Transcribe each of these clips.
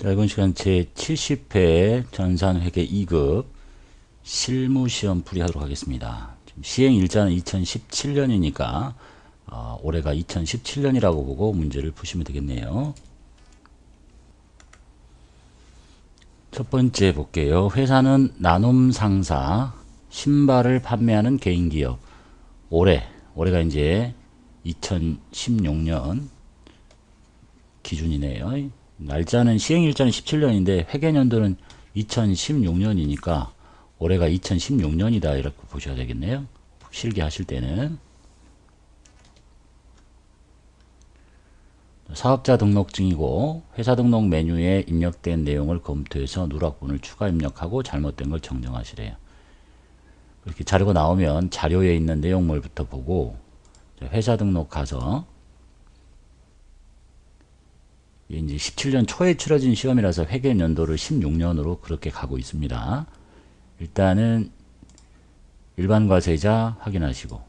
자, 이번 시간 제 70회 전산회계 2급 실무시험 풀이하도록 하겠습니다. 지금 시행 일자는 2017년이니까 어, 올해가 2017년이라고 보고 문제를 푸시면 되겠네요. 첫 번째 볼게요. 회사는 나눔 상사 신발을 판매하는 개인 기업 올해 올해가 이제 2016년 기준이네요. 날짜는 시행일자는 17년인데 회계년도는 2016년이니까 올해가 2016년이다 이렇게 보셔야 되겠네요. 실기하실 때는 사업자 등록증이고 회사 등록 메뉴에 입력된 내용을 검토해서 누락본을 추가 입력하고 잘못된 걸 정정하시래요. 이렇게 자료가 나오면 자료에 있는 내용물부터 보고 회사 등록 가서 이제 17년 초에 치러진 시험이라서 회계 연도를 16년으로 그렇게 가고 있습니다. 일단은 일반 과세자 확인하시고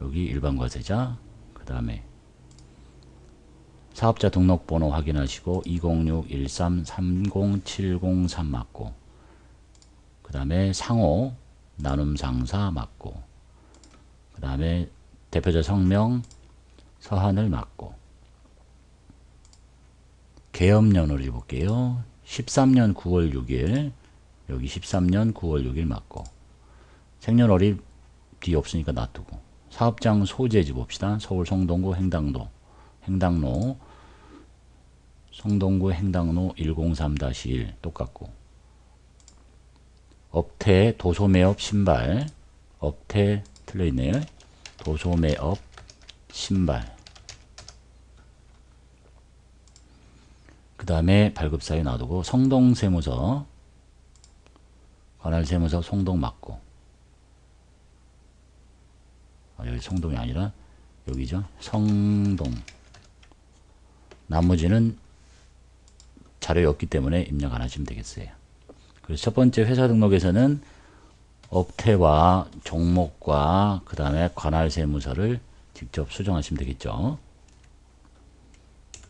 여기 일반 과세자 그 다음에 사업자 등록번호 확인하시고 206-13-30703 맞고 그 다음에 상호 나눔 상사 맞고 그 다음에 대표자 성명 서한을 맞고 계엄년을 볼게요. 13년 9월 6일. 여기 13년 9월 6일 맞고. 생년월일 뒤 없으니까 놔두고. 사업장 소재지 봅시다. 서울 성동구 행당도. 행당로. 성동구 행당로 103-1 똑같고. 업태 도소매업 신발. 업태 틀려있네요. 도소매업 신발 다음에 발급사유 놔두고 성동세무서 관할세무서 성동 맞고 아, 여기 성동이 아니라 여기죠. 성동 나머지는 자료에 없기 때문에 입력 안 하시면 되겠어요. 그래서 첫 번째 회사 등록에서는 업태와 종목과 그 다음에 관할세무서를 직접 수정하시면 되겠죠.